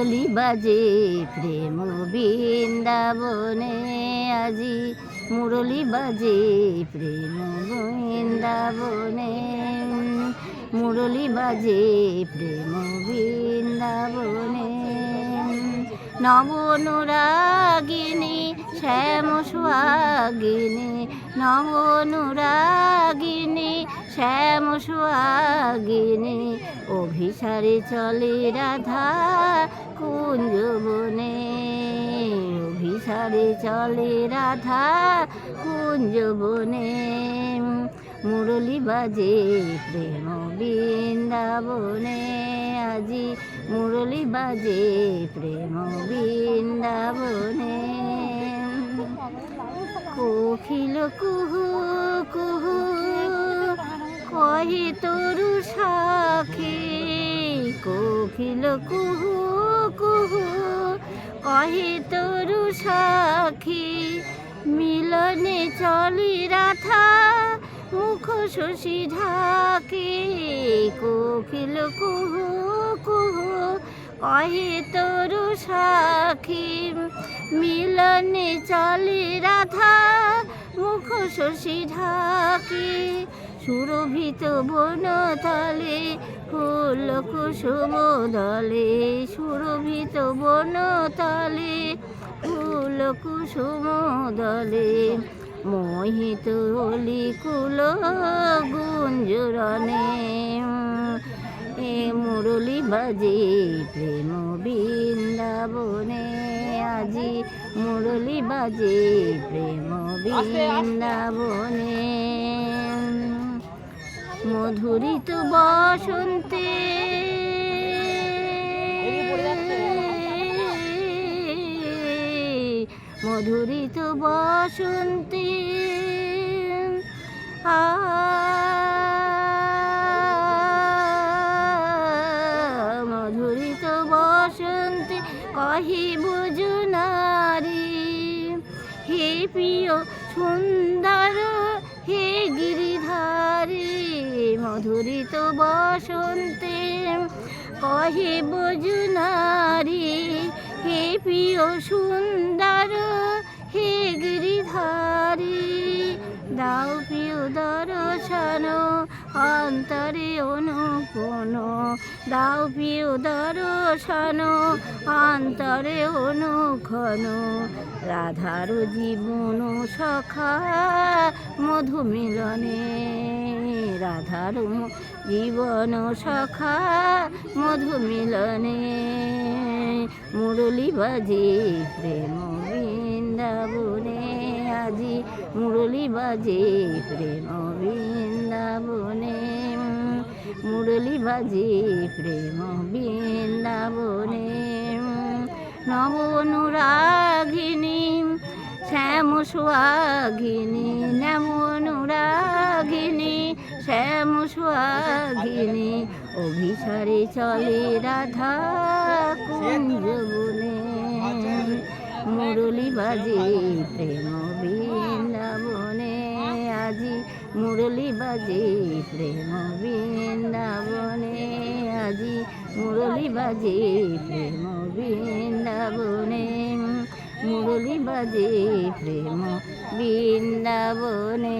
মুরলি বাজে প্রেম বৃন্দাবনে আজি। মুরলি বাজে প্রেম বৃন্দাবনে। মুরলি বাজে প্রেম বৃন্দাবনে। নবনুরাগিনী শ্যাম সোহাগিনী। নবনুরাগিনী শ্যাম সোহাগিনী। অভিসারে চলে রাধা কুঞ্জ বনে অভিসারে চলে রাধা কুঞ্জ বনে মুরলি বাজে প্রেম বৃন্দাবনে। আজি মুরলি বাজে প্রেম বৃন্দাবনে। কোকিল কুহু কুহু, কহি তরু সাখী? কোকিল কুহু কুহু, কহি তরু সাখী? মিলনে চলি রাধা, মুখ শশী ঢাকে। কোকিল কুহু কুহু কহে তরু সাখী মিলনে চলে রাধা, মুখ শশী ঢাকে। সুরভিত বন তলে ফুল কুসুম দলে। সুরভিত বন তলে ফুল কুসুম দলে। মোহিত অলি কুল গুঞ্জরণে। এ মুরলি বাজে প্রেম বৃন্দাবনে। আজি মুরলি বাজে প্রেম বৃন্দাবনে। মধুরিত বসন্তে মধুরিত বসন্তে আ বসন্তে কহিব নারী হে প্রিয় সুন্দর, হে গিরিধারী, মধুরিত বসন্তে কহিব নারী হে প্রিয় সুন্দর, হে গিরিধারী, দাও প্রিয় দর্শন। অন্তরে অনুপন দাও প্রিয় দর্শন, অন্তরে অনুক্ষণ রাধার জীবন সখা মধু মিলনে রাধার জীবন সখা মধু মিলনে মুরলি বাজে প্রেম বৃন্দাবনে আজি মুরলি বাজে প্রেম বৃন্দাবনে। মুরলি বাজে প্রেম বৃন্দাবনে। নব অনুরাগিনী শ্যাম সুহাগিনী নম অনুরাগিনী শ্যাম সুহাগিনী অভিসারে চলে রাধা কুঞ্জ বনে মুরলি বাজে প্রেম বৃন্দাবনে, আজি মুরলি বাজে প্রেম বৃন্দাবনে, আজি মুরলি বাজে প্রেম বৃন্দাবনে মুরলি বাজে প্রেম বৃন্দাবনে।